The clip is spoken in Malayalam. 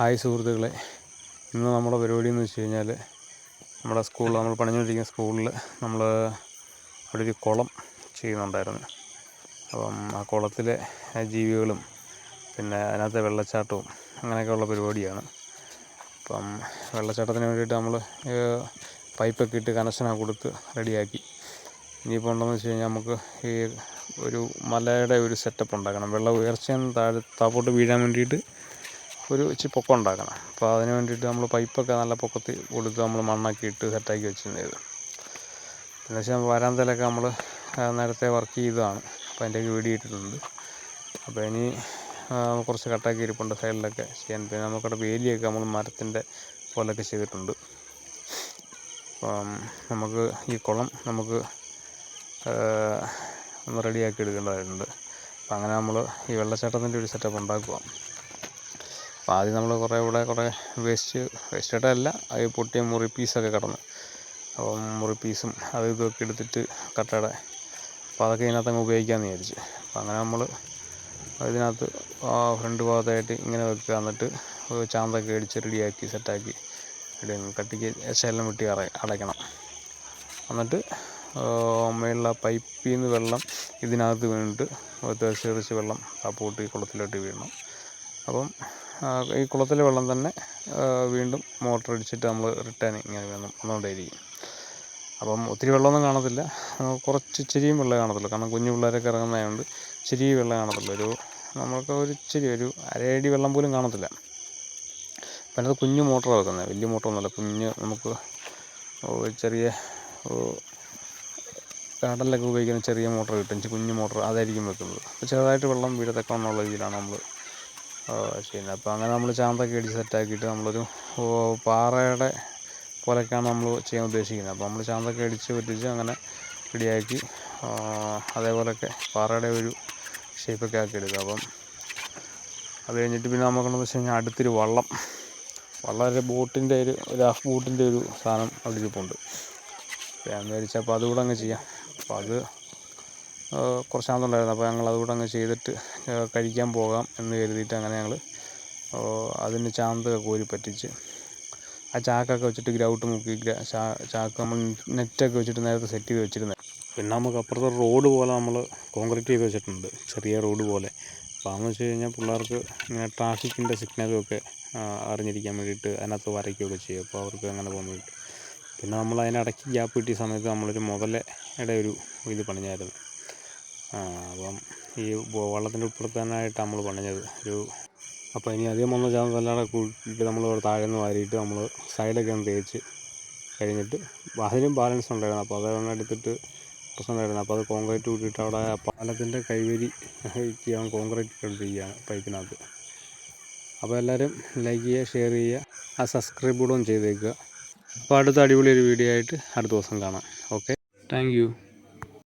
ഹായ് സുഹൃത്തുക്കളെ. ഇന്ന് നമ്മുടെ പരിപാടി എന്ന് വെച്ച് കഴിഞ്ഞാൽ നമ്മുടെ സ്കൂളിൽ നമ്മൾ പണിഞ്ഞുകൊണ്ടിരിക്കുന്ന സ്കൂളിൽ നമ്മൾ അവിടെ ഒരു കുളം ചെയ്യുന്നുണ്ടായിരുന്നു. അപ്പം ആ കുളത്തിലെ ജീവികളും പിന്നെ അതിനകത്തെ വെള്ളച്ചാട്ടവും അങ്ങനെയൊക്കെയുള്ള പരിപാടിയാണ്. അപ്പം വെള്ളച്ചാട്ടത്തിന് വേണ്ടിയിട്ട് നമ്മൾ പൈപ്പൊക്കെ ഇട്ട് കണക്ഷനൊക്കെ കൊടുത്ത് റെഡിയാക്കി. ഇനിയിപ്പോൾ ഉണ്ടെന്ന് വെച്ച് കഴിഞ്ഞാൽ നമുക്ക് ഈ ഒരു മലയുടെ ഒരു സെറ്റപ്പ് ഉണ്ടാക്കണം. വെള്ളം ഉയർച്ചയെന്ന് താഴെ താപ്പോട്ട് വീഴാൻ വേണ്ടിയിട്ട് ഒരു ഇച്ചിരി പൊക്കം ഉണ്ടാക്കണം. അപ്പോൾ അതിന് വേണ്ടിയിട്ട് നമ്മൾ പൈപ്പൊക്കെ നല്ല പൊക്കത്തിൽ കൊടുത്ത് നമ്മൾ മണ്ണൊക്കെ ഇട്ട് സെറ്റാക്കി വെച്ചിരുന്നത് പിന്നെ വെച്ചാൽ വരാന്തലൊക്കെ നമ്മൾ നേരത്തെ വർക്ക് ചെയ്തതാണ്. അപ്പോൾ അതിന്റെയൊക്കെ വീഡിയോ ഇട്ടിട്ടുണ്ട് അപ്പോൾ ഇനി കുറച്ച് കട്ടാക്കി ഇരിപ്പുണ്ട് സൈഡിലൊക്കെ ചെയ്യാൻ. പിന്നെ നമുക്കവിടെ വേലിയൊക്കെ നമ്മൾ മരത്തിന്റെ പോലൊക്കെ ചെയ്തിട്ടുണ്ട്. അപ്പം നമുക്ക് ഈ കുളം നമുക്ക് ഒന്ന് റെഡിയാക്കി എടുക്കേണ്ടതായിട്ടുണ്ട്. അപ്പം അങ്ങനെ നമ്മൾ ഈ വെള്ളച്ചാട്ടത്തിന്റെ ഒരു സെറ്റപ്പ് ഉണ്ടാക്കുക അപ്പോൾ ആദ്യം നമ്മൾ കുറേ ഇവിടെ കുറേ വേസ്റ്റ് വേസ്റ്റ് അല്ല അത് പൊട്ടിയ മുറി പീസൊക്കെ കിടന്നു. അപ്പം മുറി പീസും അത് ഇതൊക്കെ എടുത്തിട്ട് കട്ടയുടെ അപ്പോൾ അതൊക്കെ ഇതിനകത്ത് അങ്ങ് ഉപയോഗിക്കാമെന്ന് വിചാരിച്ചു. അപ്പം അങ്ങനെ നമ്മൾ ഇതിനകത്ത് ഫ്രണ്ട് ഭാഗത്തായിട്ട് ഇങ്ങനെ വെക്കുക. എന്നിട്ട് ചാന്തൊക്കെ അടിച്ച് റെഡിയാക്കി സെറ്റാക്കി റെഡി കട്ടിക്ക് ശല്യം വെട്ടി അറ അടയ്ക്കണം. എന്നിട്ട് മേളിലെ പൈപ്പിൽ നിന്ന് വെള്ളം ഇതിനകത്ത് വീണിട്ട് തെറിച്ച് തെറിച്ച് വെള്ളം ആ പൂട്ടി കുളത്തിലോട്ട് വീഴണം അപ്പം ഈ കുളത്തിലെ വെള്ളം തന്നെ വീണ്ടും മോട്ടർ അടിച്ചിട്ട് നമ്മൾ റിട്ടേൺ ഇങ്ങനെ വന്നുകൊണ്ടേയിരിക്കും അപ്പം ഒത്തിരി വെള്ളമൊന്നും കാണത്തില്ല. കുറച്ച് ഇച്ചിരിയും വെള്ളം കാണത്തുള്ളൂ കാരണം കുഞ്ഞു പിള്ളേരൊക്കെ ഇറങ്ങുന്നതായതുകൊണ്ട് ഇച്ചിരി വെള്ളം കാണത്തുള്ളൂ ഒരു നമുക്ക് ഒരു ഇച്ചിരി ഒരു അരയടി വെള്ളം പോലും കാണത്തില്ല. അപ്പം അതിനകത്ത് കുഞ്ഞു മോട്ടറാണ് വെക്കുന്നത് വലിയ മോട്ടറൊന്നുമല്ല. കുഞ്ഞ് നമുക്ക് ചെറിയ കടലിലൊക്കെ ഉപയോഗിക്കുന്ന ചെറിയ മോട്ടർ കിട്ടും. കുഞ്ഞു മോട്ടർ അതായിരിക്കും വെക്കുന്നത്. അപ്പോൾ ചെറുതായിട്ട് വെള്ളം വീഴത്തക്കമെന്നുള്ള രീതിയിലാണ് നമ്മൾ ചെയ്യുന്നത് അപ്പോൾ അങ്ങനെ നമ്മൾ ചാന്തൊക്കെ അടിച്ച് സെറ്റാക്കിയിട്ട് നമ്മളൊരു പാറയുടെ പോലെയൊക്കെയാണ് നമ്മൾ ചെയ്യാൻ ഉദ്ദേശിക്കുന്നത്. അപ്പോൾ നമ്മൾ ചാന്തൊക്കെ അടിച്ച് പറ്റിച്ച് അങ്ങനെ റെഡിയാക്കി അതേപോലെയൊക്കെ പാറയുടെ ഒരു ഷേപ്പൊക്കെ ആക്കി എടുക്കുക. അപ്പം അത് കഴിഞ്ഞിട്ട് പിന്നെ നമുക്കെന്ന് വെച്ച് കഴിഞ്ഞാൽ അടുത്തൊരു വള്ളം വളരെ ബോട്ടിന്റെ ഒരു ഒരു ഹാഫ് ബോട്ടിന്റെ ഒരു സാധനം അവിടെ ഇരിപ്പുണ്ട്. ഞാൻ വിചാരിച്ചപ്പോൾ അതുകൂടെ അങ്ങ് ചെയ്യാം. അപ്പോൾ അത് കുറച്ച് ആളുണ്ടായിരുന്നു അപ്പോൾ ഞങ്ങൾ അതുകൂടെ അങ്ങ് ചെയ്തിട്ട് കഴിക്കാൻ പോകാം എന്ന് കരുതിയിട്ട് അങ്ങനെ ഞങ്ങൾ അതിന് ചാന്ത് കോരി പറ്റിച്ച് ആ ചാക്കൊക്കെ വെച്ചിട്ട് ഗ്രൗട്ട് മുക്കി ചാക്ക് നമ്മൾ നെറ്റൊക്കെ വെച്ചിട്ട് നേരത്തെ സെറ്റ് ചെയ്ത് വെച്ചിരുന്നത് പിന്നെ നമുക്ക് അപ്പുറത്തെ റോഡ് പോലെ നമ്മൾ കോൺക്രീറ്റ് ചെയ്ത് വെച്ചിട്ടുണ്ട് ചെറിയ റോഡ് പോലെ. അപ്പോൾ അതെന്ന് വെച്ച് കഴിഞ്ഞാൽ പിള്ളേർക്ക് ഇങ്ങനെ ട്രാഫിക്കിന്റെ സിഗ്നലും ഒക്കെ അറിഞ്ഞിരിക്കാൻ വേണ്ടിയിട്ട് അതിനകത്ത് വരയ്ക്കുകയൊക്കെ ചെയ്യും. അപ്പോൾ അവർക്ക് അങ്ങനെ പോകാൻ വേണ്ടിയിട്ട് പിന്നെ നമ്മൾ അതിനിടയ്ക്ക് ഗ്യാപ്പ് കിട്ടിയ സമയത്ത് നമ്മളൊരു മുതലയുടെ ഒരു ഇത് പണിഞ്ഞായിരുന്നു. അപ്പം ഈ വള്ളത്തിന്റെ ഇപ്പുറത്തന്നായിട്ട് നമ്മൾ പണിഞ്ഞത്. ഒരു അപ്പോൾ ഇനി അധികം ഒന്നും വന്ന അല്ലാതെ കൂട്ടിയിട്ട് നമ്മൾ താഴെ നിന്ന് വാരിയിട്ട് നമ്മൾ സൈഡൊക്കെ ഒന്ന് തേച്ച് കഴിഞ്ഞിട്ട് അതിനും ബാലൻസ് ഉണ്ടായിരുന്നു. അപ്പോൾ അതൊന്നും എടുത്തിട്ട് പ്രശ്നം ഉണ്ടായിരുന്നു. അപ്പോൾ അത് കോൺക്രീറ്റ് കൂട്ടിയിട്ട് അവിടെ പാലത്തിന്റെ കൈവരി ചെയ്യാൻ കോൺക്രീറ്റ് എടുത്തിരിക്കുകയാണ് പൈപ്പിനകത്ത്. അപ്പോൾ എല്ലാവരും ലൈക്ക് ചെയ്യുക ഷെയർ ചെയ്യുക ആ സബ്സ്ക്രൈബ് കൂടെ ഒന്ന് ചെയ്തേക്കുക. അപ്പോൾ അടുത്ത അടിപൊളി ഒരു വീഡിയോ ആയിട്ട് അടുത്ത ദിവസം കാണാം. Okay thank